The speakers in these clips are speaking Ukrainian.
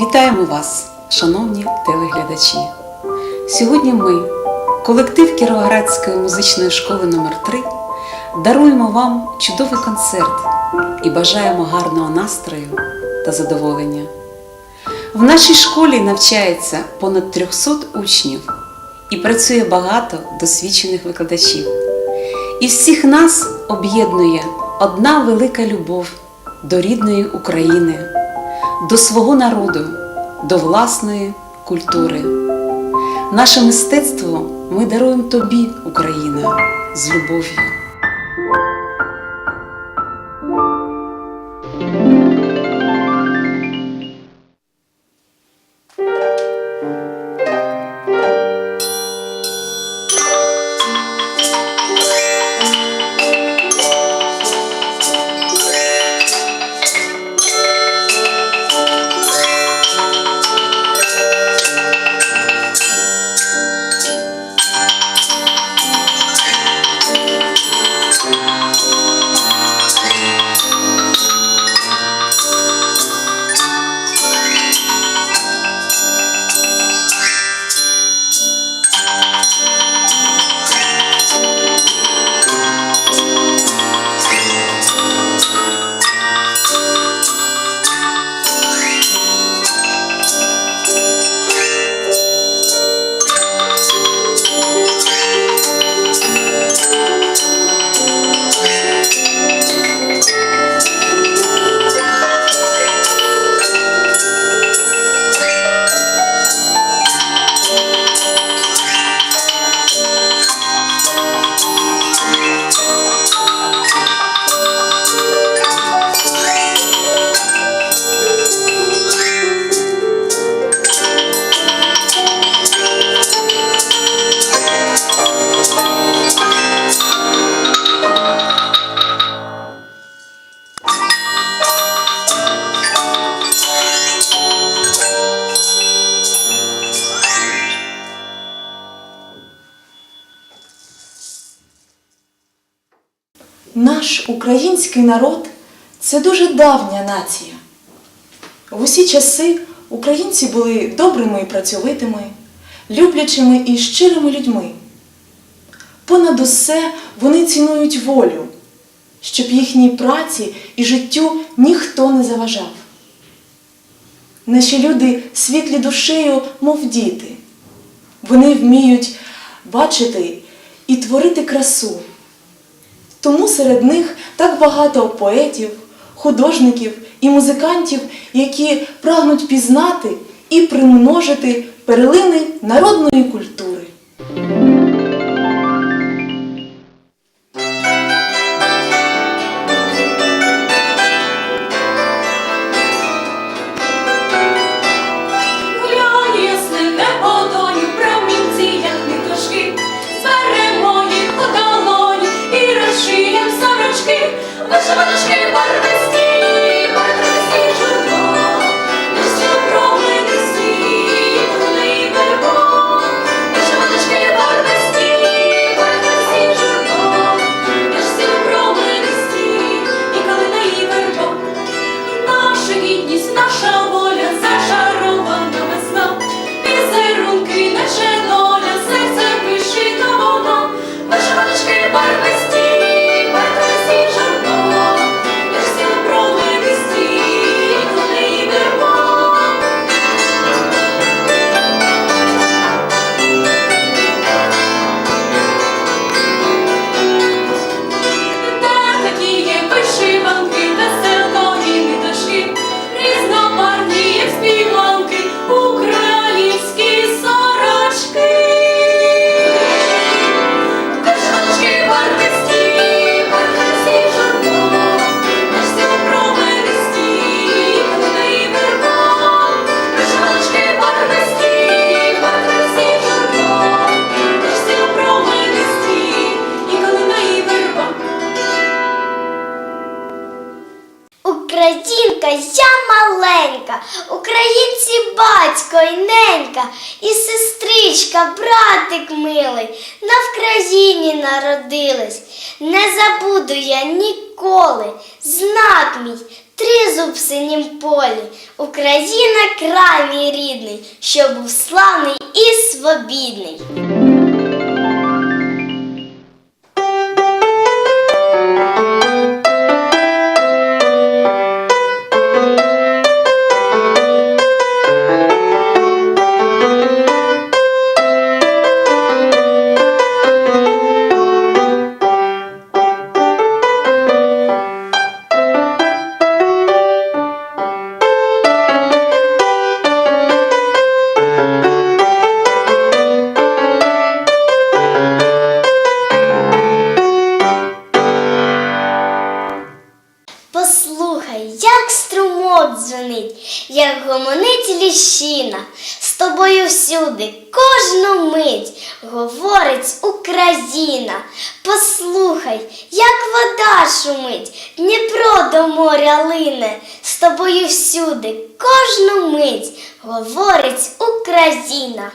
Вітаємо вас, шановні телеглядачі! Сьогодні ми, колектив Кіровоградської музичної школи номер 3 даруємо вам чудовий концерт і бажаємо гарного настрою та задоволення. В нашій школі навчається понад 300 учнів і працює багато досвідчених викладачів. І всіх нас об'єднує одна велика любов до рідної України, до свого народу, до власної культури. Наше мистецтво ми даруємо тобі, Україна, з любов'ю. Наш український народ це дуже давня нація. В усі часи українці були добрими і працьовитими, люблячими і щирими людьми. Понад усе вони цінують волю, щоб їхній праці і життю ніхто не заважав. Наші люди світлі душею, мов діти. Вони вміють бачити і творити красу. Тому серед них так багато поетів, художників і музикантів, які прагнуть пізнати і примножити перлини народної культури. I'm not came Українка я маленька, українці батько й ненька, і сестричка, братик милий, на Вкраїні народились. Не забуду я ніколи знак мій тризуб в синім полі, Україна край мій рідний, що був славний і свобідний. Як струмок дзвонить, як гомонить ліщина, з тобою всюди, кожну мить говорить Україна. Послухай, як вода шумить, Дніпро до моря лине, з тобою всюди, кожну мить говорить Україна.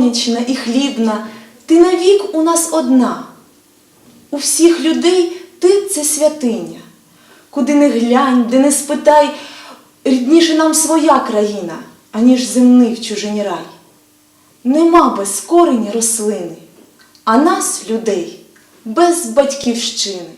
Сонячна і хлібна, ти навік у нас одна. У всіх людей ти це святиня. Куди не глянь, де не спитай, рідніше нам своя країна, аніж земний в чужині рай. Нема без корені рослини, а нас, людей, без батьківщини.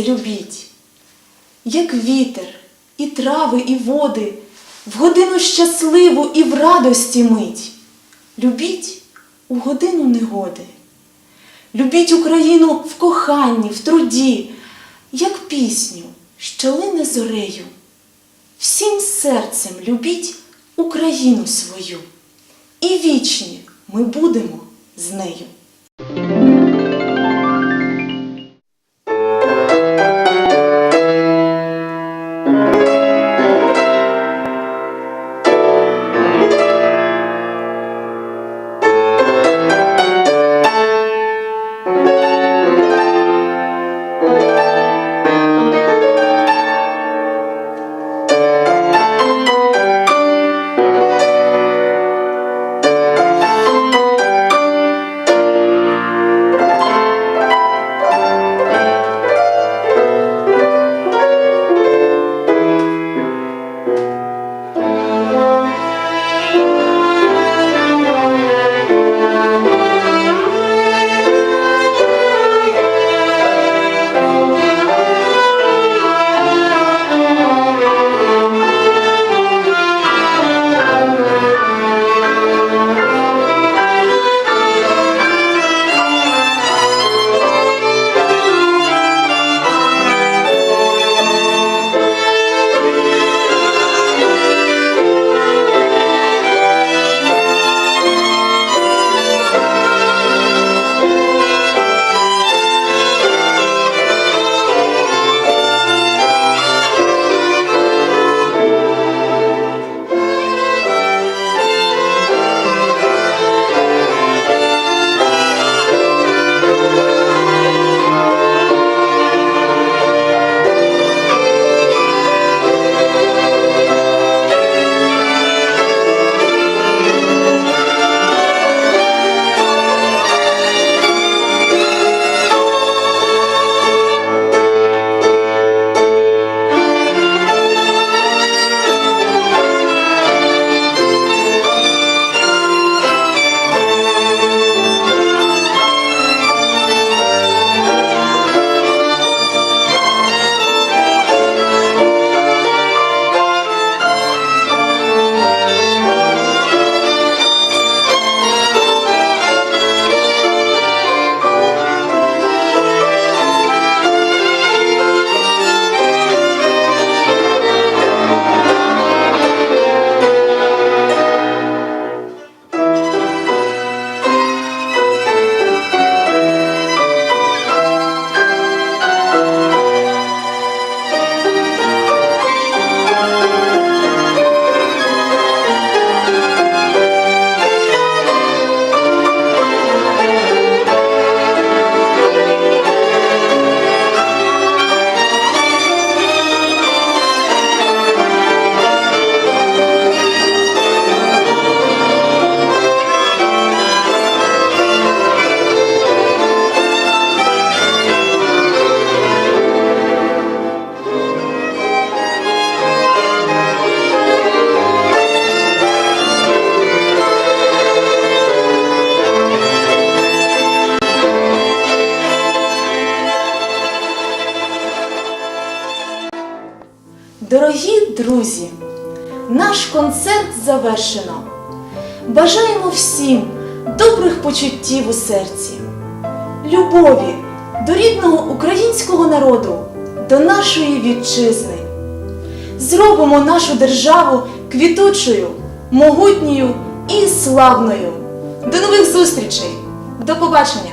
Сонце любіть, як вітер, і трави, і води, в годину щасливу і в радості мить. Любіть у годину негоди. Любіть Україну в коханні, в труді, як пісню, що лине зорею. Всім серцем любіть Україну свою, і вічні ми будемо з нею. Друзі, наш концерт завершено. Бажаємо всім добрих почуттів у серці, любові до рідного українського народу, до нашої вітчизни. Зробимо нашу державу квітучою, могутньою і славною. До нових зустрічей! До побачення!